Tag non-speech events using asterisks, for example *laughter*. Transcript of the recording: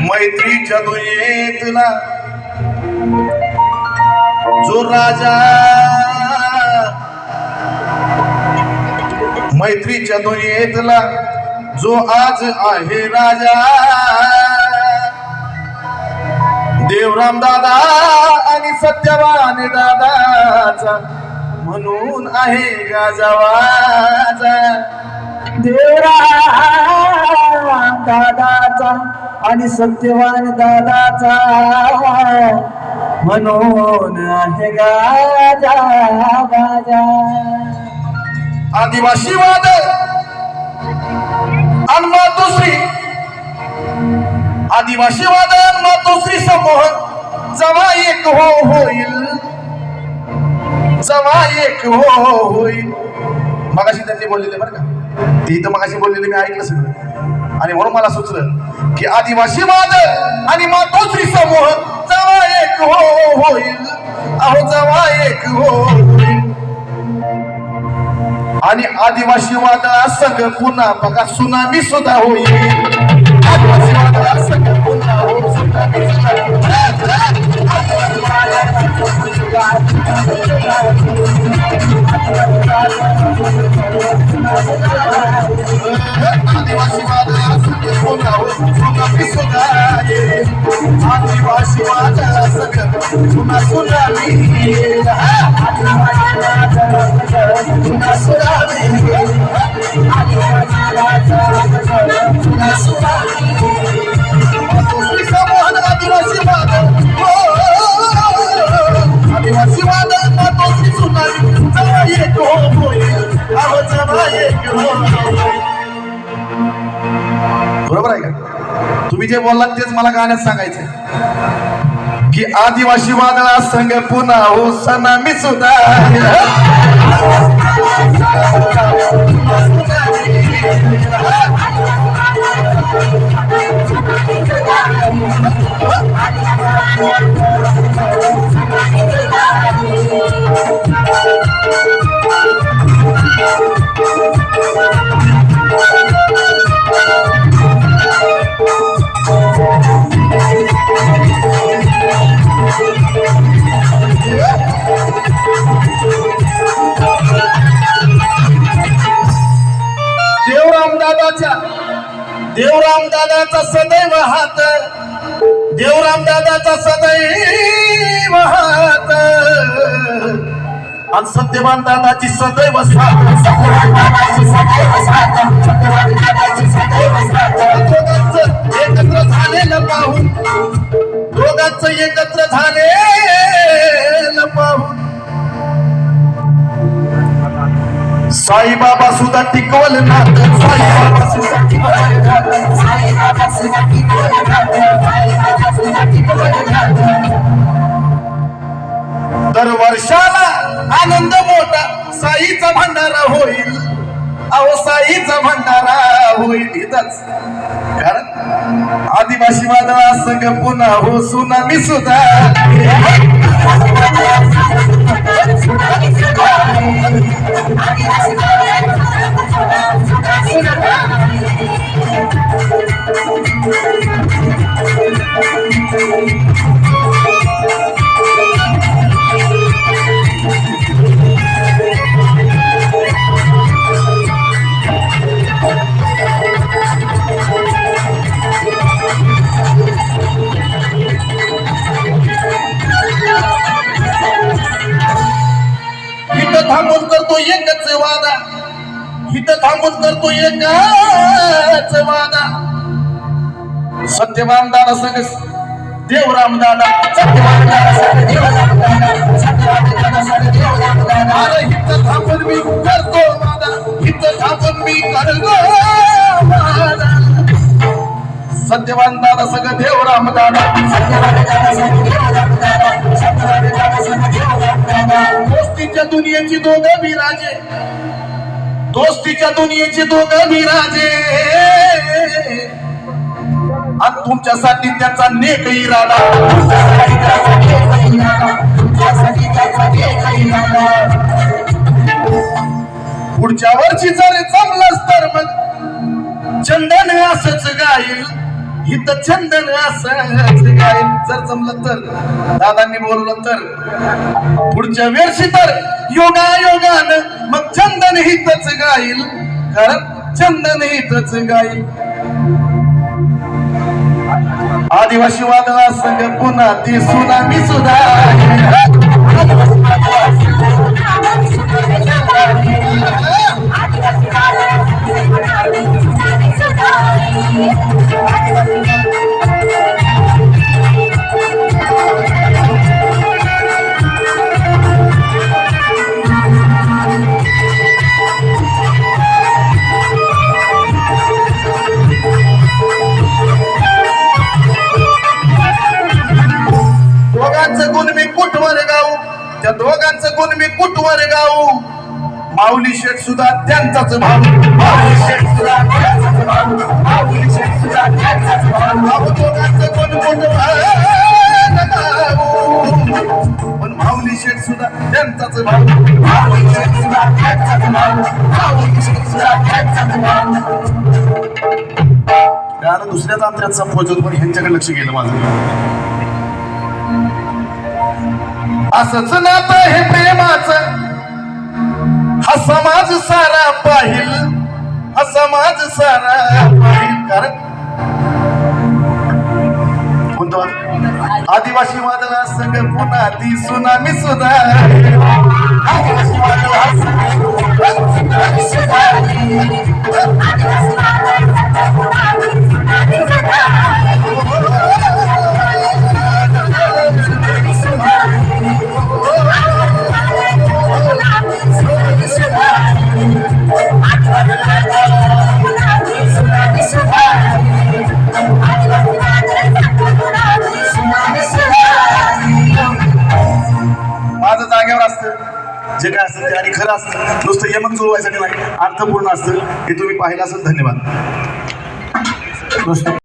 मैत्रीच्या दुनियेतला जो राजा. मैत्रीच्या दुनियेतला जो आज आहे राजा. देवराम दादा आणि सत्यवान दादाचा. म्हणून आहे गाजावाजा देवराम दादाचा आणि सत्यवान दादाचा. म्हणून आहे गाजा गाजा. आदिवासी वाद. अन्मा दुसरी. आदिवासी वाद अन्मा दुसरी समूह. जमा एक हो होईल. जमा एक हो होईल. मगाशी त्यांनी बोललेले बरं का? ती तर मगाशी बोललेली मी ऐकलं सगळं. आणि म्हणून मला सुचलं की आदिवासी वाद आणि मातोश्री समूह जमा एक हो होईल. अहो जमा एक हो होईल. आणि आदिवासी वादळा संघ पुन्हा बघा सुनामी सुद्धा होईल. आदिवासी वादळा संघ पुन्हा हो सुनामी सुद्धा आदिवासी वादळा संघ पुन्हा सुनामी आदिवासी हो, आदिवासी बरोबर आहे का? तुम्ही जे बोललात तेच मला गाण्यात सांगायचं की आदिवासी वादळा संघ पुन्हा हो सनामी सुद्धा. *laughs* *laughs* देवाच्या. देवराम दादाचा सदैव हात. देवराम दादाचा सदैव हात. आणि सत्यवान दादाची सदैव साथ. सदैव एकत्र झालेलं पाहून. दोघांच एकत्र झालेलं पाहून. साईबाबा सुद्धा टिकवल नातं साईबाबा सुद्धा टिकवल तर वर्षाला आनंद मोठा. साईचा भंडारा होईल. अहो साईचा भंडारा होईल इथंच. कारण आदिवासी वादळा संग पुन्हा हो सुनामी सुद्धा. थांबून करतो एकच वादा. इथं थांबून करतो एकच वादा. सत्यवान दादा संग देवराम दादा. सत्यवान दादा संग देवराम दादा. सत्यवान दादा संग देवराम दादा अरे इथं थांबून मी करतो वादा. इथं थांबून मी करतो वादा. सत्यवान दादा संग देवराम दादा. सत्यवान दादा संग देवराम दोस्तीच्या दुनियेची दोघ विराजे दोस्तीच्या दुनियेची विराजे आणि तुमच्यासाठी त्याचा नेक इरादा. पुढच्या वर्षी जर जमलंच तर मग चंदन असंच गाईल. इथं चंदन असंच जर जमलं तर दादांनी बोललं तर. पुढच्या वर्षी तर योगा योगान मग चंदन हितच गाईल. कारण चंदन हितच गाईल. आदिवासी वादळा संग पुन्हा ती सुनामी सुद्धा दोघांचं त्या दोघांचं गुण मी कुठवर गाऊ? माऊली शेठ सुद्धा त्यांचाच भाऊ. माऊली शेठ सुद्धा त्यांचाच भाऊ. माऊली शेठ सुद्धा त्यांचाच भाऊ. भाऊ दोघांचं गुण कुठवर पण माऊली शेठ सुद्धा त्यांचाच भाऊ. माऊली शेठ सुद्धा त्यांचाच भाऊ. माऊली शेठ सुद्धा त्यांचाच भाऊ. गाणं दुसऱ्याच अंतरात संपवायचं पण ह्यांच्याकडे लक्ष गेलं माझं. असंच नातं हे प्रेमाचं. हा समाज सारा पाहिल. हा समाज सारा पाहिल. कारण कोणतं? आदिवासी वादळा संग पुन्हा ती सुनामी सुद्धा आदिवासी सुनामी सुद्धा. जे काय असतं ते आणि खरं असतं. नुसतं यमक जुळवायसाठी नाही अर्थपूर्ण असतं. हे तुम्ही पाहिलं असेल धन्यवाद. नुसतं